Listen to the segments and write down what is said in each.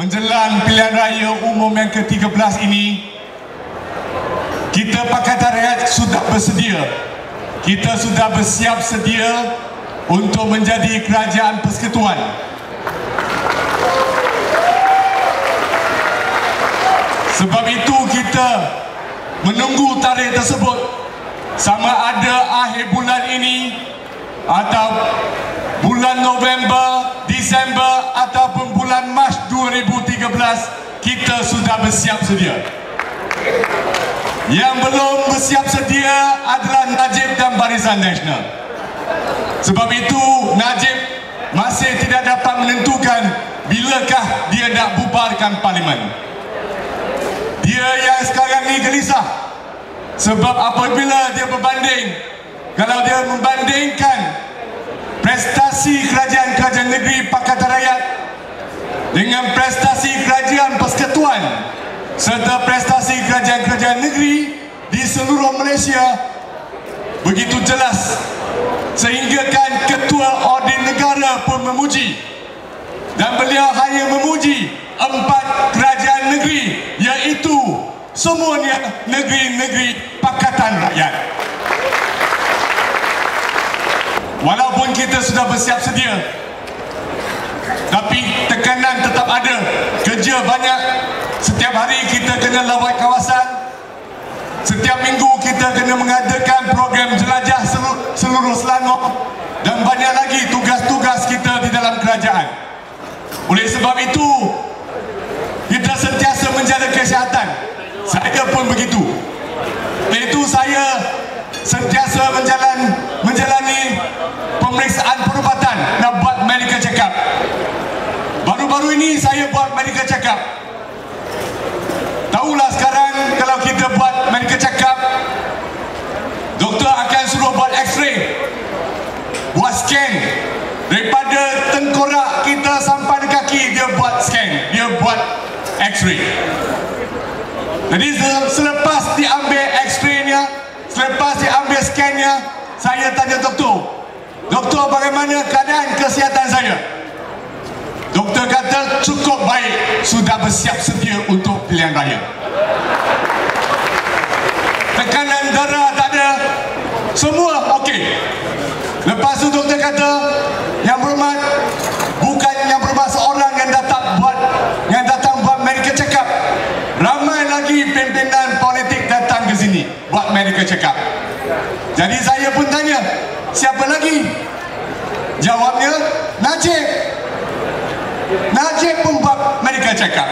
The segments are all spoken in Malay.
menjelang pilihan raya umum yang ke-13 ini, kita Pakatan Rakyat sudah bersedia. Kita sudah bersiap sedia untuk menjadi kerajaan persekutuan. Sebab itu kita menunggu tarikh tersebut sama ada akhir bulan ini atau bulan November, Disember ataupun bulan Mac 2013 kita sudah bersiap sedia. Yang belum bersiap sedia adalah Najib dan Barisan Nasional. Sebab itu Najib masih tidak dapat menentukan bilakah dia nak bubarkan parlimen. Dia yang sekarang ni gelisah Sebab apabila dia berbanding Kalau dia membandingkan Prestasi kerajaan-kerajaan negeri Pakatan Rakyat Dengan prestasi kerajaan persekutuan Serta prestasi kerajaan-kerajaan negeri Di seluruh Malaysia Begitu jelas Sehingga kan ketua Ordin Negara pun memuji Dan beliau hanya memuji empat kerajaan negeri iaitu semuanya negeri-negeri Pakatan Rakyat. Walaupun kita sudah bersiap sedia tapi tekanan tetap ada. Kerja banyak. Setiap hari kita kena lawat kawasan. Setiap minggu kita kena mengadakan program jelajah seluruh, seluruh Selangor dan banyak lagi tugas-tugas kita di dalam kerajaan. Oleh sebab itu, kita sentiasa menjaga kesihatan saya pun begitu itu saya sentiasa menjalan menjalani pemeriksaan perubatan nak buat medical check up baru-baru ini saya buat medical check up tahulah sekarang kalau kita buat medical check up doktor akan suruh buat x-ray buat scan. Daripada tengkorak kita sampai ke kaki dia buat scan dia buat X-ray. Jadi selepas diambil X-ray-nya, selepas diambil scan-nya, saya tanya doktor, doktor bagaimana keadaan kesihatan saya? Doktor kata cukup baik, sudah bersiap sedia untuk pilihan raya. Tekanan darah tak ada, semua okey. Lepas tu doktor kata, yang berhormat, bukan yang berhormat seorang yang datang buat yang datang buat medical check up. Ramai lagi pimpinan politik datang ke sini buat medical check up. Jadi saya pun tanya, siapa lagi? Jawabnya, Najib. Najib pun buat medical check up.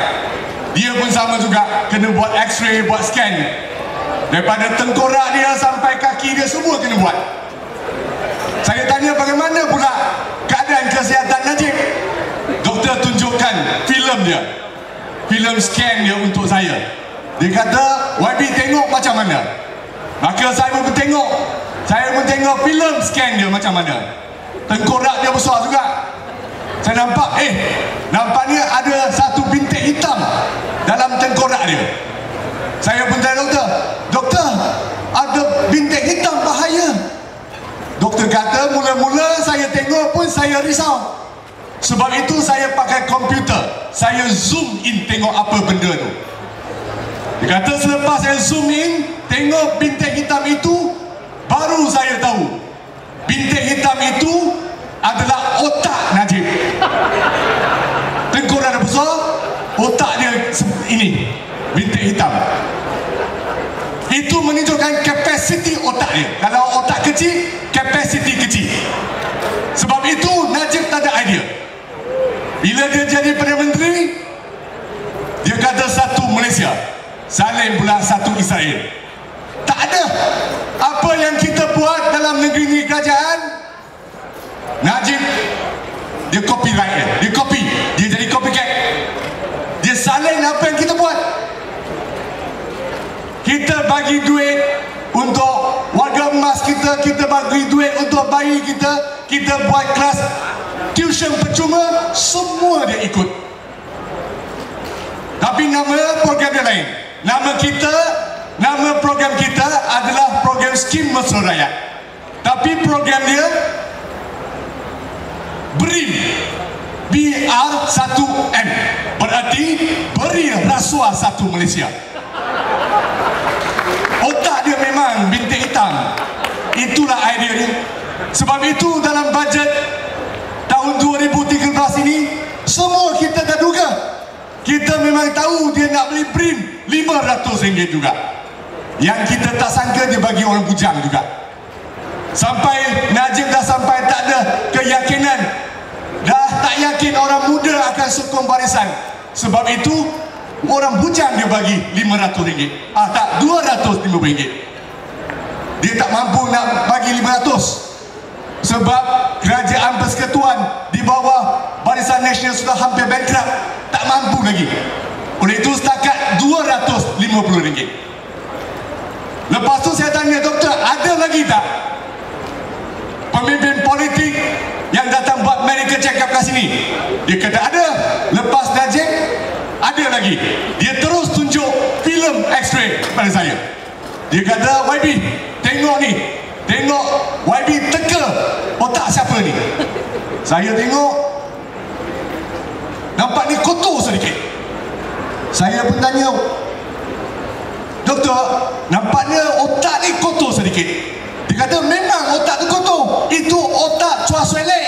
Dia pun sama juga kena buat x-ray, buat scan. Daripada tengkorak dia sampai kaki dia semua kena buat. Saya tanya bagaimana pula keadaan kesihatan Najib? Doktor tunjukkan filem dia. Filem scan dia untuk saya. Dia kata, YB tengok macam mana? Maka saya pun tengok. Saya pun tengok filem scan dia macam mana. Tengkorak dia besar juga. Saya nampak, eh, nampaknya ada satu bintik hitam dalam tengkorak dia. Saya pun tanya doktor, doktor, ada bintik hitam bahaya. Doktor kata mula-mula saya tengok pun saya risau. Sebab itu saya pakai komputer. Saya zoom in tengok apa benda tu. Dia kata selepas saya zoom in, tengok bintik hitam itu, baru saya tahu. Bintik hitam itu adalah otak Najib. Tengkorak ada besar, otak dia ini, bintik hitam. Itu menunjukkan kapasiti otak dia. Kalau otak kecil, kapasiti kecil. Sebab itu Najib tak ada idea. Bila dia jadi Perdana Menteri, dia kata satu Malaysia. Salim pula satu Israel. Tak ada. Buat dalam negeri-negeri kerajaan, Najib, dia copyright dia. Dia copy. Dia jadi copycat. Dia salin apa yang kita buat. Kita bagi duit untuk warga emas kita, kita bagi duit untuk bayi kita, kita buat kelas tuition percuma, semua dia ikut. Tapi nama program dia lain. Nama kita, nama program kita adalah program skim mesra rakyat. Tapi program dia BRIM. BR1M berarti beri rasuah satu Malaysia. Otak dia memang bintik hitam. Itulah idea dia. Sebab itu dalam bajet tahun 2013 ini semua kita dah duga. Kita memang tahu dia nak beli prim RM500 juga yang kita tak sangka dia bagi orang bujang juga. Sampai Najib dah sampai tak ada keyakinan. Dah tak yakin orang muda akan sokong barisan. Sebab itu orang bujang dia bagi RM500 ah tak RM250 dia tak mampu nak bagi RM500 sebab kerajaan persekutuan di bawah barisan nasional sudah hampir bankrupt. Tak mampu lagi. Oleh itu setakat RM250 lepas tu saya tanya doktor ada lagi tak pemimpin politik yang datang buat medical check up kat sini? Dia kata ada. Lepas Najib ada lagi. Dia terus tunjuk filem x-ray pada saya. Dia kata YB tengok ni. Tengok YB teka otak siapa ni? Saya tengok nampak ni kotor sedikit. Saya pun tanya doktor nampaknya otak ni kotor sedikit. Dia kata memang otak tu kotor. Itu otak cuas selek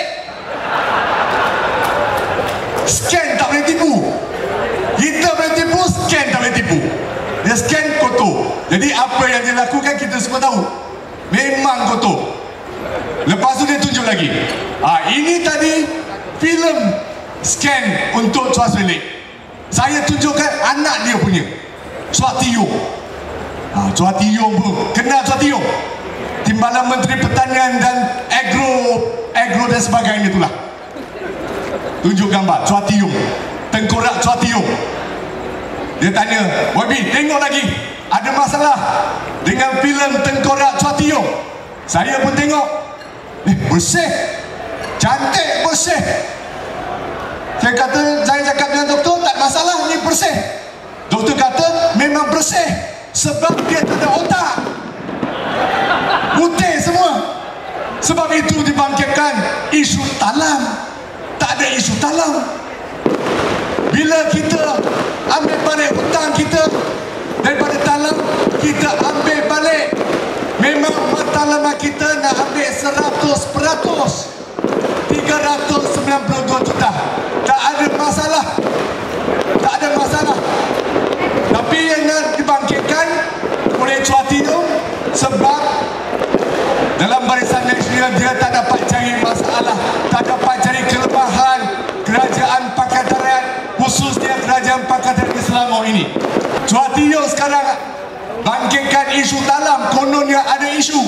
scan tak boleh tipu. Kita boleh tipu scan tak boleh tipu. Dia scan kotor. Jadi apa yang dia lakukan kita semua tahu. Memang kotor. Lepas tu dia tunjuk lagi. Ha, ini tadi filem scan untuk Chua Swee saya tunjukkan anak dia punya. Chua Tiyong ha, Chua Tiyong pun. Kenal Chua Tiyong? Timbalan Menteri Pertanian dan Agro Agro dan sebagainya itulah. Tunjuk gambar. Chua Tiyong. Tengkorak Chua Tiyong. Dia tanya Wabi tengok lagi. Ada masalah dengan filem tengkorak Chua Tiyong? Saya pun tengok. Eh bersih. Cantik bersih. Saya kata saya cakap dengan doktor tak masalah ni bersih. Doktor kata memang bersih sebab dia tak ada otak. Putih semua. Sebab itu dibangkitkan isu talam. Tak ada isu talam. Bila kita ambil balik hutang kita daripada talam kita ambil balik. Memang matlamat kita nak ambil 100 peratus. 392 juta. Tak ada masalah. Tak ada masalah tapi yang dibangkitkan oleh cuati itu sebab dalam barisan nasional dia tak dapat cari masalah tak dapat cari kelemahan kerajaan Pakatan Rakyat khususnya kerajaan Pakatan Selangor ini. Cuati yang sekarang bangkitkan isu dalam kononnya ada isu.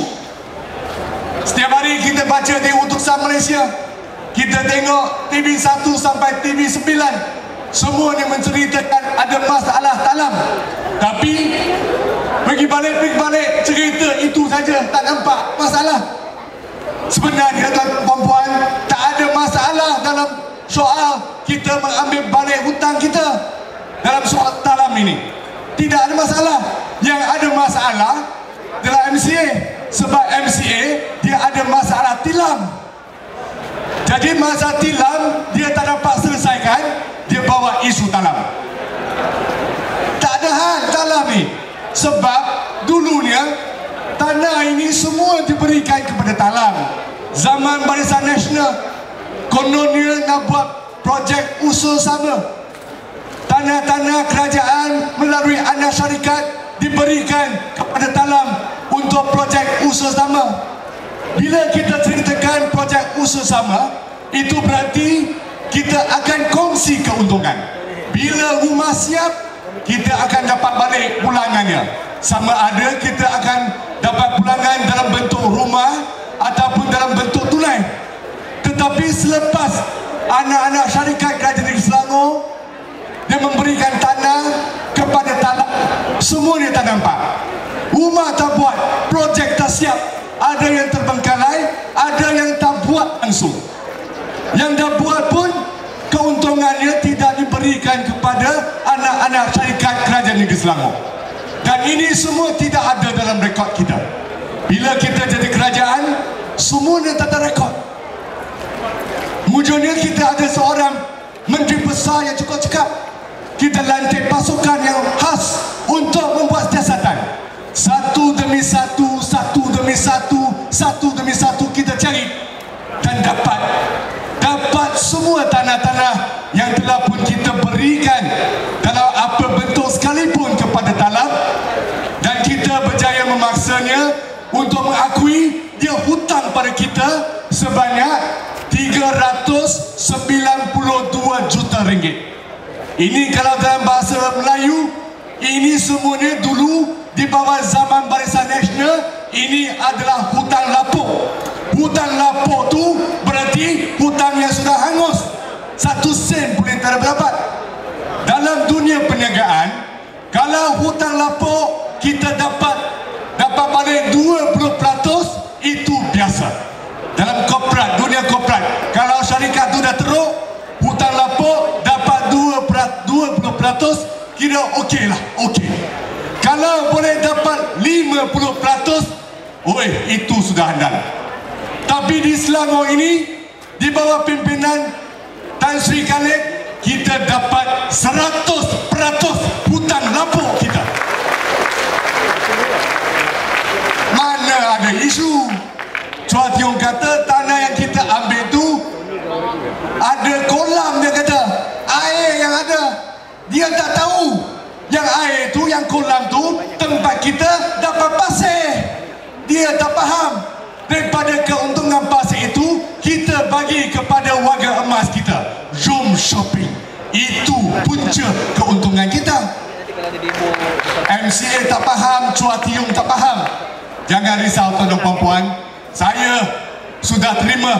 Setiap hari kita baca di utusan Malaysia kita tengok TV 1 sampai TV 9 semuanya menceritakan ada masalah dalam. Tapi pergi balik pergi balik cerita itu saja tak nampak masalah. Sebenarnya tuan-puan tak ada masalah dalam soal kita mengambil balik hutang kita dalam soal dalam ini. Tidak ada masalah. Yang ada masalah dalam MCA sebab MCA dia ada masalah tilam jadi masalah tilam bawa isu talam tak ada hal talam ni. Sebab dulunya tanah ini semua diberikan kepada talam zaman barisan nasional kononnya nak buat projek usul sama. Tanah-tanah kerajaan melalui anak syarikat diberikan kepada talam untuk projek usul sama. Bila kita ceritakan projek usul sama itu berarti kita akan kongsi keuntungan. Bila rumah siap kita akan dapat balik pulangannya. Sama ada kita akan dapat pulangan dalam bentuk rumah ataupun dalam bentuk tunai. Tetapi selepas anak-anak syarikat kerajaan negeri Selangor dia memberikan tanah kepada tanah semua tak nampak. Rumah tak buat projek tak siap. Ada yang terbengkalai ada yang tak buat langsung. Yang dah buat pun keuntungannya tidak diberikan kepada anak-anak syarikat kerajaan negeri Selangor dan ini semua tidak ada dalam rekod kita bila kita jadi kerajaan semuanya tak ada rekod Mujurnya kita ada seorang menteri besar yang cukup cekap. Kita lantik pasukan yang khas untuk membuat siasatan. Satu demi satu, satu demi satu, satu demi satu kita cari dan dapat dapat semua tanah-tanah yang telah pun kita berikan dalam apa bentuk sekalipun kepada talab dan kita berjaya memaksanya untuk mengakui dia hutang pada kita sebanyak 392 juta ringgit. Ini kalau dalam bahasa Melayu, ini semuanya dulu di bawah zaman Barisan Nasional, ini adalah hutang lapuk. Hutang lapuk tu berarti hutang yang sudah hangus. Satu sen pun tak dapat. Dalam dunia perniagaan, kalau hutang lapuk kita dapat dapat balik 20% itu biasa. Dalam korporat, dunia korporat, kalau syarikat tu dah teruk, hutang lapuk dapat 20% kira okey lah, okey. Kalau boleh dapat 50%, oi, itu sudah andal. Tapi di Selangor ini, di bawah pimpinan Tan Sri Khalid, kita dapat 100% hutang lapuk kita. Mana ada isu? Chua Tiong kata tanah yang kita ambil tu ada kolam dia kata. Air yang ada. Dia tak tahu. Yang air tu yang kolam tu tempat kita dapat pasir. Dia tak faham daripada keuntungan pasir itu kita bagi kepada warga emas kita. Zoom shopping. Itu punca keuntungan kita. MCA tak faham Chua Tiong tak faham. Jangan risau tuan-tuan puan-puan. Saya sudah terima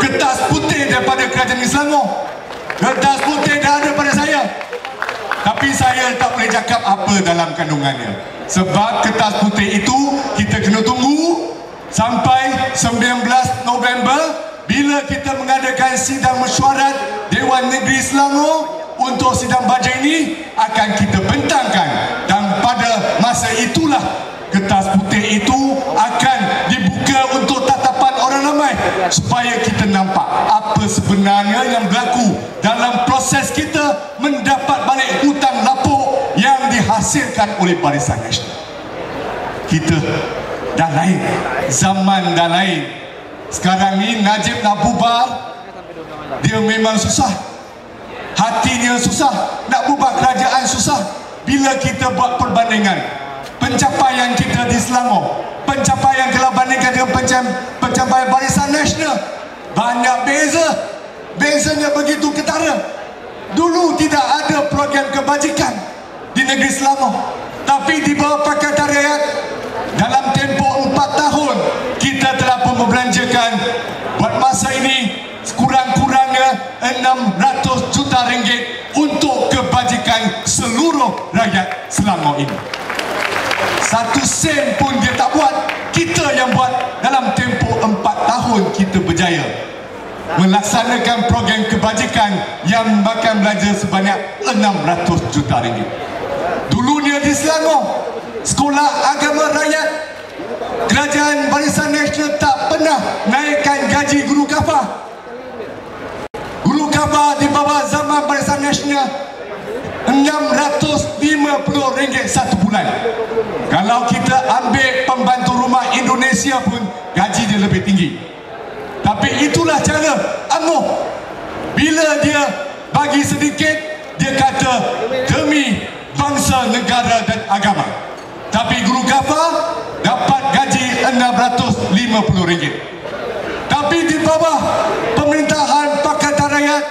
kertas putih daripada kerajaan Islam kertas putih dah ada pada saya. Tapi saya tak boleh cakap apa dalam kandungannya. Sebab kertas putih itu kita kena tunggu sampai 19 November bila kita mengadakan sidang mesyuarat Dewan Negeri Selangor untuk sidang bajet ini akan kita bentangkan dan pada masa itulah kertas putih itu akan dibuka untuk tatapan orang ramai supaya kita nampak apa sebenarnya yang berlaku dalam proses kita mendapat balik hutang lapuk yang dihasilkan oleh Barisan Nasional. Kita dah lain, zaman dah lain. Sekarang ni Najib nak bubar, dia memang susah. Hati dia susah, nak bubar kerajaan susah. Bila kita buat perbandingan, pencapaian kita di Selangor. Pencapaian kalau bandingkan dengan pencapaian Barisan Nasional. Banyak beza. Bezanya begitu ketara. Dulu tidak ada program kebajikan di negeri Selangor. Tapi di bawah Pakatan Rakyat dalam tempoh 4 tahun kita telah membelanjakan. Buat masa ini sekurang-kurangnya 600 juta ringgit untuk kebajikan seluruh rakyat Selangor ini. Satu sen pun dia tak buat. Kita yang buat dalam tempoh empat tahun kita berjaya melaksanakan program kebajikan yang makan belanja sebanyak 600 juta ringgit. Dulunya di Selangor sekolah agama kerajaan barisan nasional tak pernah naikkan gaji guru kafah. Guru kafah di bawah zaman barisan nasional RM650 satu bulan. Kalau kita ambil pembantu rumah Indonesia pun gaji dia lebih tinggi. Tapi itulah cara Anuh. Bila dia bagi sedikit dia kata demi bangsa, negara dan agama tapi guru kafa dapat gaji RM650 tapi di bawah pemerintahan Pakatan Rakyat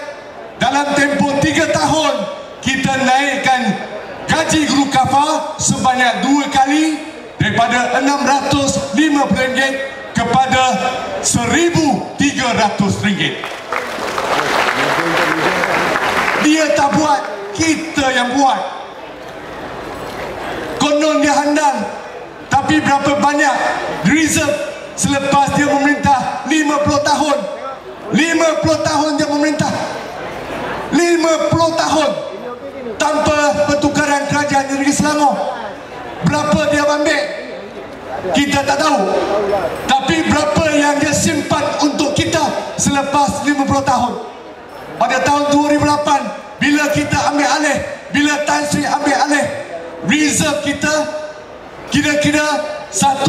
dalam tempoh 3 tahun kita naikkan gaji guru kafa sebanyak dua kali daripada RM650 kepada RM1,300 dia tak buat kita yang buat konon dia handal. Tapi berapa banyak reserve selepas dia memerintah? 50 tahun. 50 tahun dia memerintah. 50 tahun. Tanpa pertukaran kerajaan negeri Selangor. Berapa dia ambil? Kita tak tahu. Tapi berapa yang dia simpan untuk kita selepas 50 tahun? Pada tahun 2008 bila kita ambil alih bila Tan Sri ambil alih reserve kita kira-kira 1.4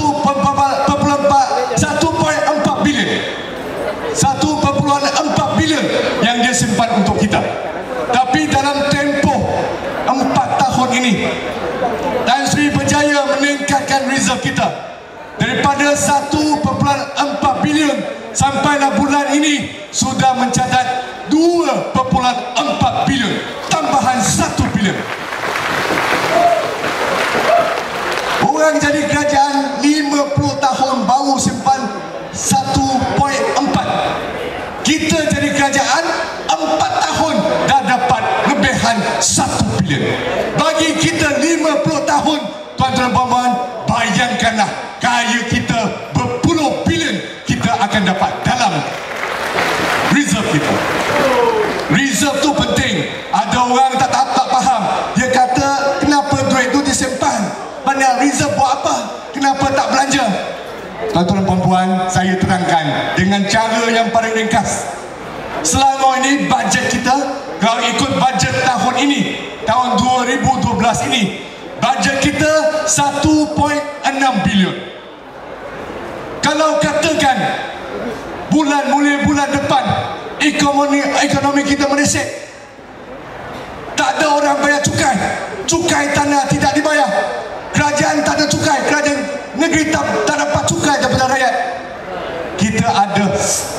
bilion. 1.4 bilion yang dia simpan untuk kita. Tapi dalam tempoh 4 tahun ini Tan Sri berjaya meningkatkan reserve kita daripada 1.4 bilion sampailah bulan ini sudah mencatat 2.4 bilion tambahan 1 bilion orang jadi kerajaan 50 tahun baru simpan 1.4 kita jadi kerajaan 4 tahun dah dapat lebihan 1 bilion. Bagi kita 50 tahun tuan-tuan puan-puan bayangkanlah kaya kita berpuluh bilion kita akan dapat dalam reserve kita. Reserve tu penting. Ada orang tak, kenapa tak belanja? Tuan-tuan puan-puan saya terangkan dengan cara yang paling ringkas. Selama ini bajet kita kalau ikut bajet tahun ini tahun 2012 ini. Bajet kita 1.6 bilion. Kalau katakan bulan mulai bulan depan ekonomi ekonomi kita meresek tak ada orang bayar cukai. Cukai tanah tidak dibayar kerajaan tak ada cukai. Kerajaan negeri tak, tak dapat cukai daripada rakyat. Kita ada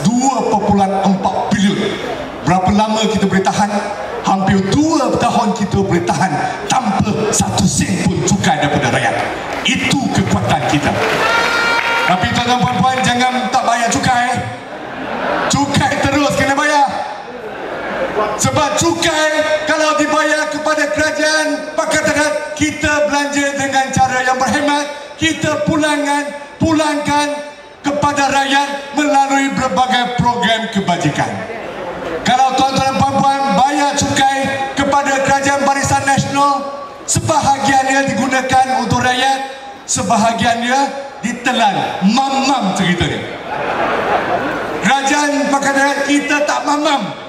2.4 bilion. Berapa lama kita boleh tahan? Hampir 2 tahun kita boleh tahan tanpa sebab cukai kalau dibayar kepada kerajaan pakatan kita belanja dengan cara yang berhemat kita pulangkan pulangkan kepada rakyat melalui berbagai program kebajikan. Kalau tuan-tuan dan puan-puan bayar cukai kepada kerajaan barisan nasional sebahagiannya digunakan untuk rakyat sebahagiannya ditelan. Mam-mam ceritanya kerajaan pakatan kita tak mamam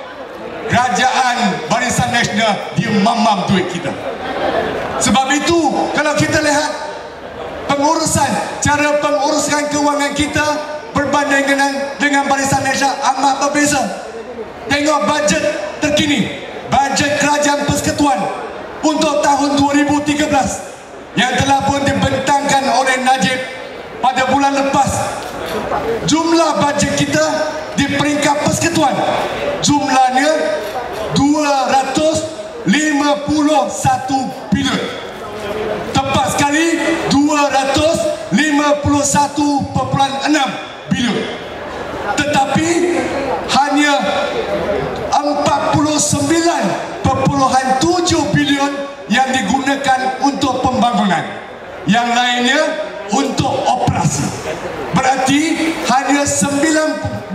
kerajaan barisan nasional dia mamam duit kita. Sebab itu kalau kita lihat pengurusan cara pengurusan kewangan kita berbanding dengan dengan barisan nasional amat berbeza. Tengok bajet terkini bajet kerajaan persekutuan untuk tahun 2013 yang telah pun dibentangkan oleh Najib pada bulan lepas. Jumlah bajet kita di peringkat persekutuan jumlahnya 251 bilion tepat sekali 251.6 bilion tetapi hanya 49.7 bilion yang digunakan untuk pembangunan. Yang lainnya untuk operasi. Berarti hanya 19%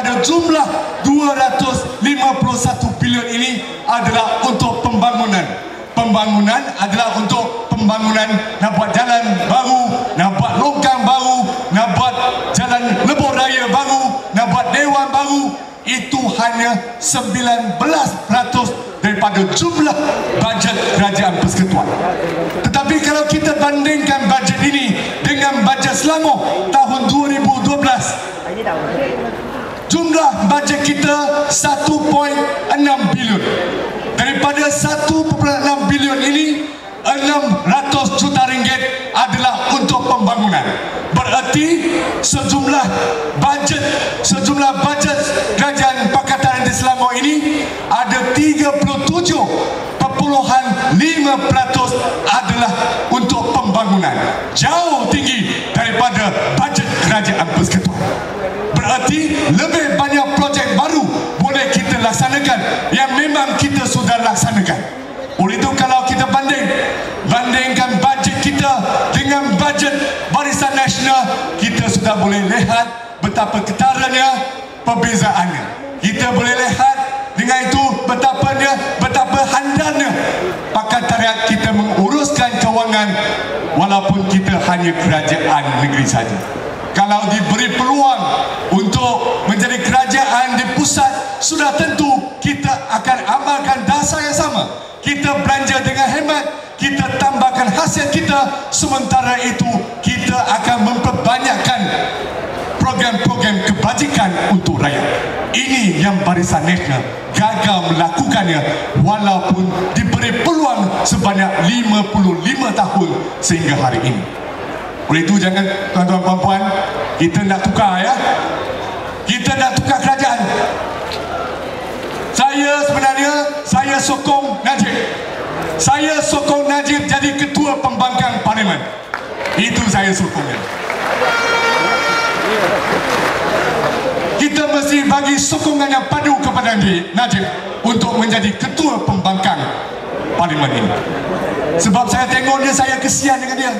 daripada jumlah 251 bilion ini adalah untuk pembangunan pembangunan adalah untuk pembangunan nak buat jalan baru nak buat longkang baru nak buat jalan lebur raya baru nak buat dewan baru itu hanya 19% daripada jumlah bajet kerajaan persekutuan. Tetapi kalau kita bandingkan bajet ini dengan bajet Selangor tahun 2012, jumlah bajet kita 1.6 bilion. Daripada 1.6 bilion ini, 600 juta ringgit adalah untuk pembangunan. Berarti sejumlah bajet sejumlah bajet kerajaan Pakatan di Selangor ini ada 37.5% adalah untuk pembangunan. Jauh tinggi daripada bajet kerajaan persekutuan. Berarti lebih laksanakan yang memang kita sudah laksanakan. Oleh itu kalau kita banding Bandingkan bajet kita Dengan bajet Barisan Nasional Kita sudah boleh lihat Betapa ketaranya Perbezaannya Kita boleh lihat Dengan itu Betapa dia Betapa handalnya Pakatariat kita menguruskan kewangan Walaupun kita hanya kerajaan negeri saja kalau diberi peluang sudah tentu kita akan amalkan dasar yang sama. Kita belanja dengan hemat, kita tambahkan hasil kita, sementara itu kita akan memperbanyakkan program-program kebajikan untuk rakyat. Ini yang Barisan Nasional gagal melakukannya walaupun diberi peluang sebanyak 55 tahun sehingga hari ini. Oleh itu jangan tuan-tuan puan-puan kita nak tukar ya. Kita nak tukar kerajaan. Saya sebenarnya saya sokong Najib. Saya sokong Najib jadi ketua pembangkang parlimen. Itu saya sokongnya. Kita mesti bagi sokongan yang padu kepada Najib untuk menjadi ketua pembangkang parlimen ini. Sebab saya tengok dia, saya kesian dengan dia.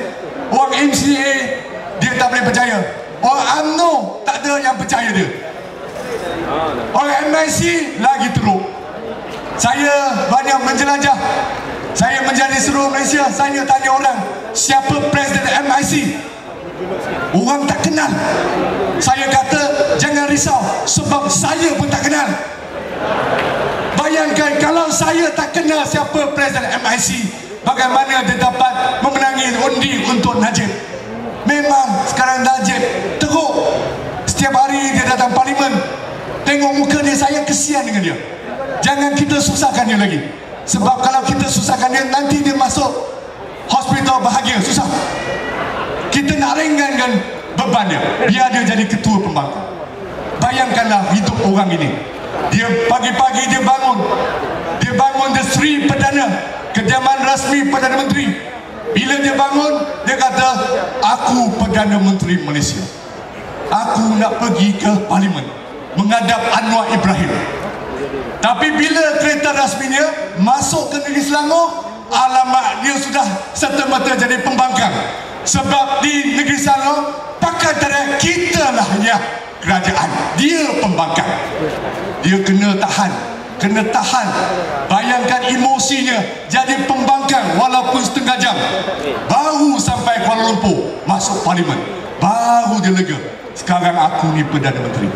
Orang MCA, dia tak boleh percaya. Orang UMNO, tak ada yang percaya dia. Orang MIC, lagi teruk. Saya banyak menjelajah. Saya menjadi seluruh Malaysia, saya tanya orang, siapa Presiden MIC? Orang tak kenal Saya kata jangan risau Sebab saya pun tak kenal Bayangkan kalau saya tak kenal siapa Presiden MIC Bagaimana dia dapat memenangi undi untuk Najib Memang sekarang Najib teruk Setiap hari dia datang parlimen Tengok muka dia saya kesian dengan dia. Jangan kita susahkan dia lagi. Sebab kalau kita susahkan dia Nanti dia masuk hospital bahagia. Susah. Kita nak ringankan bebannya biar dia jadi ketua pembangkang. Bayangkanlah hidup orang ini. Dia pagi-pagi dia bangun. Dia bangun the Sri Perdana. Kediaman rasmi Perdana Menteri. Bila dia bangun dia kata aku Perdana Menteri Malaysia. Aku nak pergi ke parlimen menghadap Anwar Ibrahim. Tapi bila kereta rasminya masuk ke negeri Selangor alamak dia sudah serta-merta jadi pembangkang. Sebab di negeri Selangor pakatan kita lah ya kerajaan. Dia pembangkang. Dia kena tahan kena tahan. Bayangkan emosinya jadi pembangkang walaupun setengah jam. Baru sampai Kuala Lumpur masuk parlimen. Baru dia lega. Sekarang aku ni Perdana Menteri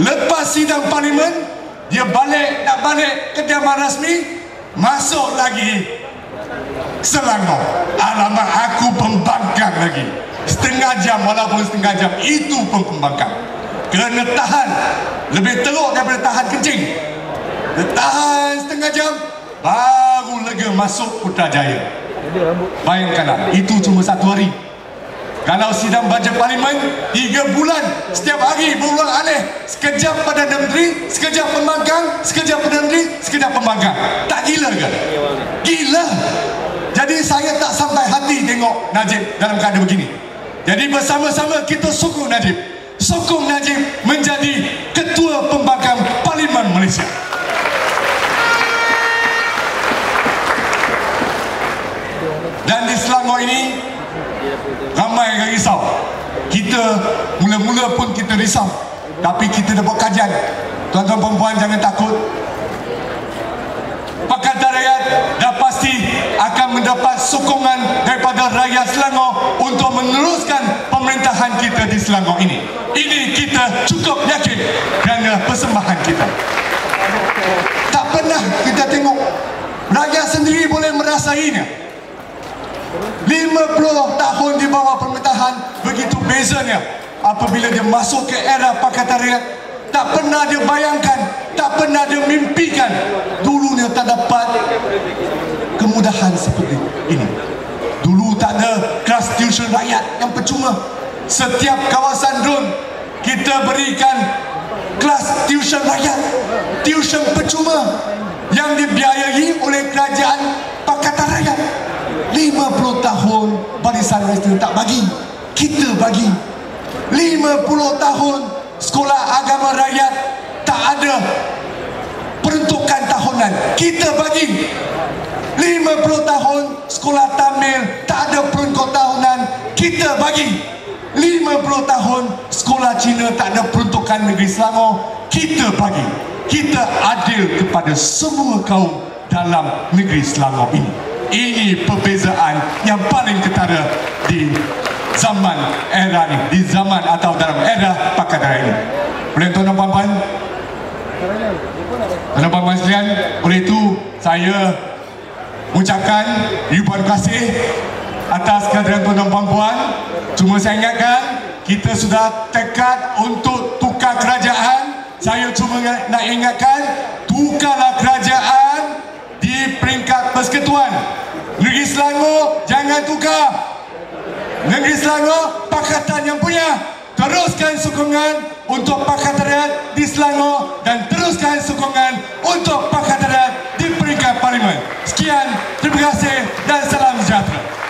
lepas sidang parlimen dia balik nak balik ke kediaman rasmi masuk lagi Selangor. Alamak aku pembangkang lagi. Setengah jam walaupun setengah jam Itu pun pembangkang. Kena tahan Lebih teruk daripada tahan kencing. Tahan setengah jam Baru lega masuk Putrajaya. Bayangkanlah Itu cuma satu hari kalau sidang bajet parlimen Tiga bulan Setiap hari berulang alih Sekejap Perdana Menteri Sekejap pembangkang Sekejap Perdana Menteri Sekejap pembangkang Tak gila ke? Gila jadi saya tak sampai hati tengok Najib dalam keadaan begini. Jadi bersama-sama kita sokong Najib. Sokong Najib menjadi ketua pembangkang Parlimen Malaysia. Dan di Selangor ini ramai yang risau. Kita mula-mula pun kita risau. Tapi kita dah buat kajian. Tuan-tuan perempuan jangan takut. Pakatan Rakyat dah pasti akan mendapat sokongan daripada rakyat Selangor untuk meneruskan pemerintahan kita di Selangor ini. Ini kita cukup yakin kerana persembahan kita. Tak pernah kita tengok rakyat sendiri boleh merasainya. 50 tahun di bawah pemerintahan begitu bezanya apabila dia masuk ke era Pakatan Rakyat. Tak pernah dia bayangkan tak pernah dia mimpikan. Dulunya tak dapat kemudahan seperti ini. Dulu tak ada kelas tuition rakyat yang percuma. Setiap kawasan drone kita berikan kelas tuition rakyat tuition percuma yang dibiayai oleh kerajaan Pakatan Rakyat 50 tahun Barisan Nasional tak bagi. Kita bagi. 50 tahun sekolah agama rakyat tak ada peruntukan tahunan. Kita bagi. 50 tahun sekolah tamil tak ada peruntukan tahunan. Kita bagi. 50 tahun sekolah Cina tak ada peruntukan negeri Selangor. Kita bagi. Kita adil kepada semua kaum dalam negeri Selangor ini ini perbezaan yang paling ketara di zaman era ni di zaman atau dalam era pakatan ini. Boleh tuan dan puan-puan? Tuan-tuan sekalian, oleh itu saya ucapkan ribuan kasih atas kehadiran tuan-tuan puan Cuma saya ingatkan, kita sudah tekad untuk tukar kerajaan. Saya cuma nak ingatkan, tukarlah kerajaan di peringkat persekutuan. Negeri Selangor jangan tukar. Negeri Selangor pakatan yang punya. Teruskan sokongan untuk pakatan rakyat di Selangor dan teruskan sokongan untuk pakatan rakyat di peringkat parlimen. Sekian terima kasih dan salam sejahtera.